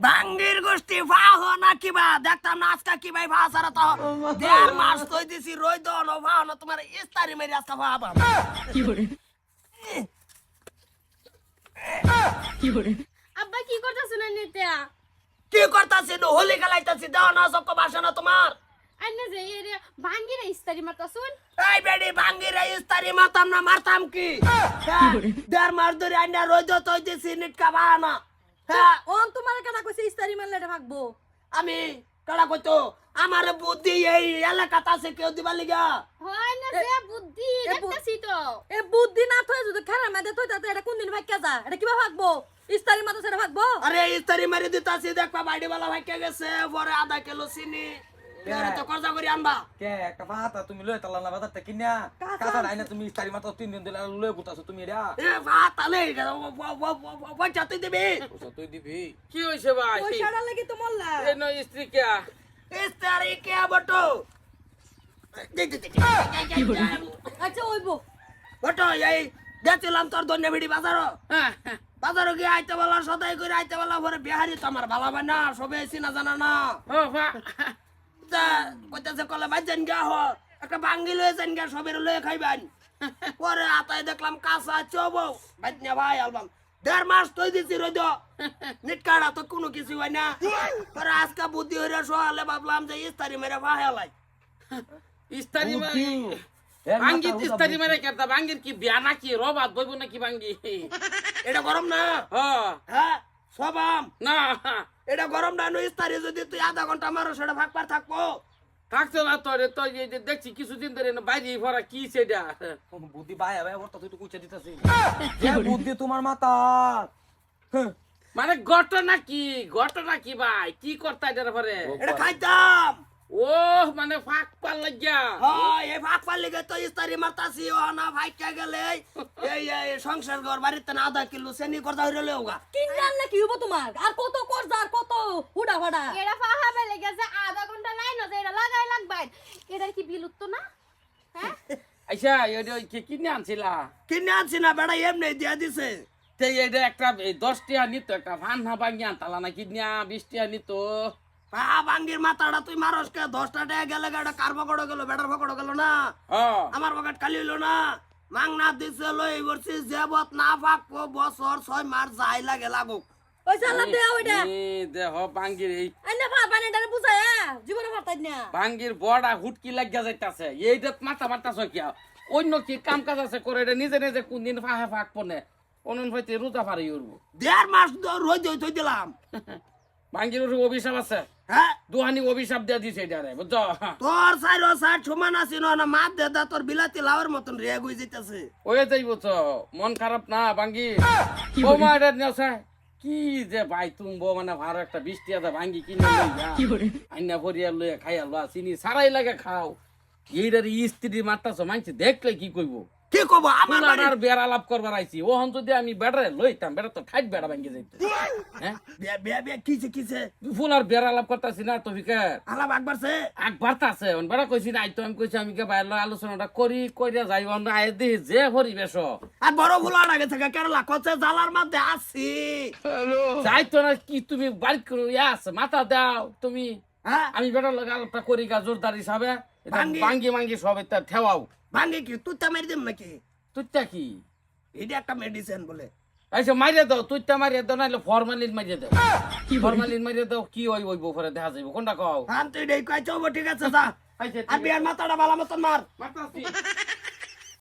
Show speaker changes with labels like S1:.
S1: বাঙ্গির গোষ্ঠী ভাহ না কিবা দেখতাম না আজকে কি ভাই ভাহ সারা তো। দেড় মাস তৈ দিছি রই দন ও ভাহ না তোমার ইস্তারি মেরি আজকে ভাহ পাম
S2: আব্বা কি করতেছ না নিতে?
S1: কি করতাছি? নো হোলি খেলাইতাছি দাও না সবকে বাসা না তোমার।
S2: আইনে যে এরে ভাঙ্গিরে ইস্তারি মারতাছুন?
S1: এই বেডি ভাঙ্গির ইস্তারি মারতাম না মারতাম কি? হ্যাঁ, দেড় মাস ধরে আইনা রই দো তৈ দিছি নিটকা ভাহ না। হ্যাঁ।
S3: অন তোমার কথা কইছে ইস্তারি মারলে এটা ভাগবো।
S1: আমি কাড়া কইতো আমার বুদ্ধি এই এলাকাতে আছে কেউ দিবা লিগা?
S2: হয় না রে বুদ্ধি দেখতেছি তো।
S3: এ বুদ্ধি না থই যদি খেলার মধ্যে থই তাতে এটা কোন দিন ভাগ্যা যা এটা কিবা ভাগবো? ইস্তারি মারতে সেটা ভাগবো?
S1: আরে ইস্তারি মারি দিতাছি দেখবা বাইডি বালা ভাইকে গেছে পরে আধা কিলো চিনি। তো করে আনবা।
S4: কে? একটা ভাতা তুমি তালা না বাজারটা কিনা? কাঁচা নাই না তুমি ইস্তারি মাত্র তিন দিন দিলে গুতাছো তুমি এটা?
S1: এ ভাত আলে পয়সা তুই দিবি?
S4: তুই দিবি।
S5: কি হয়েছে ভাই?
S3: পয়সাটা লাগি তো মল্লা
S5: এই নয় স্ত্রী কে?
S1: ইস্তারি কে বটো?
S3: আচ্ছা ওইবো।
S1: বটো এই গেছিলাম তোর ধন্য ভিড়ি বাজারও। বাজারও গিয়ে আইতে বলা সদাই করে আইতে বলা পরে বিহারি তো আমার ভালো হয় না সবে এসি না জানা না। তা কইতাছে কলে ভাই জান গা হ একটা বাঙ্গি লয়ে যান গা সবের লয়ে খাইবেন। পরে আতায় দেখলাম কাঁচা চব। ভাই ভাই আলবাম। দেড় মাস তৈ দিছি রই দো নিট কাড়া তো কোনো কিছু হয় না। পরে আজকে বুদ্ধি হইরে সোয়ালে ভাবলাম যে ইস্তারি মেরে ভাহেলাই
S5: ইস্তারি ভাঙ্গি ইস্তারি মারে কেতা ভাঙ্গির কি বিয়া নাকি রবাত বইব নাকি ভাঙ্গি
S1: এটা গরম না?
S5: হ।
S1: হ্যাঁ সবাম
S5: না।
S1: এটা গরম না নই ইস্তারি যদি তুই আধা ঘণ্টা মারো সেটা ভাগ পার থাকব।
S5: থাকছে না তো রে তো এই যে দেখছি কিছুদিন ধরে না বাইরে ভরা কি সেটা?
S4: বুদ্ধি ভাই ভাই ওর তো তুই তো কুচে দিতেছিস বুদ্ধি তোমার মাথা।
S5: মানে ঘটনা কি? ঘটনা কি ভাই? কি করতে এটা পরে
S1: এটা খাইতাম।
S5: ও মানে ফাঁক পার লাগিয়া।
S1: হয় এই ভাগ পারলে গে তো ইস্তারি মারতাছি ও না ভাই কে গেলে এই এই সংসার ঘর বাড়িতে না আধা কিলো সেনি করতে হইরে লেওগা
S3: কিন জানলে কি হব তোমার আর কত করজ আর কত হুডা ফাডা?
S2: এরা ফাহাবে লেগেছে আধা ঘণ্টা লাইন আছে এটা লাগাই লাগবে এটা কি বিলুপ্ত না? হ্যাঁ?
S5: আচ্ছা এটা কি কিনে আনছিলা?
S1: কিনে আনছি না বেড়া এমনি দিয়া দিছে।
S5: তে এটা একটা দশ টিয়া নিত একটা ভান না ভাঙ্গি আনতালা না কিনিয়া বিশ টিয়া নিত।
S1: মাথাটা তুই মারস কে? দশটা টাকা গেলে গাড়া কার পকড়ো গেল? বেটার পকড়ো গেল না? আমার পকেট খালি হইল না? মাং না দিছে লই বলছি জেবত না পাকবো বছর ছয় মাস যাই লাগে লাগুক।
S3: ওই চালা দে ওইটা
S5: এই ভাঙ্গির বড়া হুটকি লাগিয়া যাইতাছে। এইটা মাথা মারতাছ কিয়া? অন্য কি কাম কাজ আছে করে এটা নিজে নিজে কোন দিন ফাহে ফাঁক পনে অনন হইতে রোজা পারি উঠবো
S1: দেড় মাস রোজ দিলাম।
S5: ভাঙ্গির অভিশাপ আছে?
S1: হ্যাঁ?
S5: দুহানি অভিশাপ দিয়া দিছে এটারে বুঝছ?
S1: তোর সাইড ও সাইড সমান আছি না মাত দে দা তোর বিলাতি লাউর মতন রেগ হয়ে যাইতেছে
S5: ওয়ে যাই বুঝছ মন খারাপ না ভাঙ্গি? বৌমা এটা নেওয়া কি যে ভাই তুমি বউ মানে ভালো একটা বৃষ্টি আছে ভাঙ্গি কিনে আইনা ভরিয়া লইয়া খাইয়া লয়া চিনি সারাই লাগে খাও। এইটার স্ত্রী মারতাছ মানছি দেখলে কি কইব?
S1: কি কব? আমার বাড়ি
S5: আর বেড়া লাভ করবার আইছি। ও হন যদি আমি বেড়ারে লইতাম বেড়া তো ঠাইট বেড়া ভাঙ্গি যাইতো। হ্যাঁ?
S1: বিয়া বিয়া বিয়া কিছে কিছে
S5: ফুল আর বেড়া লাভ করতাছি না তো বিকে
S1: আলাপ একবারছে
S5: একবার আছে বেড়া কইছি না আইতো আমি কইছি আমি কে বাইরে আলোচনাটা করি কইরা যাই অন্য আয় দিই যে পরিবেশ।
S1: আর বড় ফুলার আগে থেকে কেরালা কচ্ছে জালার মধ্যে আসছি
S5: যাইতো না কি তুমি বাড়ি করে ইয়া আছে মাথা দাও তুমি।
S1: হ্যাঁ?
S5: আমি বেটা লগা আলাপটা করি গা জোরদার হিসাবে। এটা
S1: ভাঙ্গি।
S5: ভাঙ্গি সব এটা ঠেওয়াও।
S1: ভাঙ্গে কি? তুই মারি দিম নাকি?
S5: তুইটা কি?
S1: এটা একটা মেডিসিন বলে।
S5: আচ্ছা মারিয়ে দাও তুইটা মারিয়ে দাও নাহলে ফরমালিন মারিয়ে দাও। ফরমালিন মারিয়ে দাও কি ওই হইব পরে দেখা যাইব কোনটা কও?
S1: হ্যাঁ তুই কয় চব ঠিক আছে যা।
S5: আচ্ছা
S1: আর বিয়ার মাথাটা ভালো মতন মার।
S5: মারতাছি।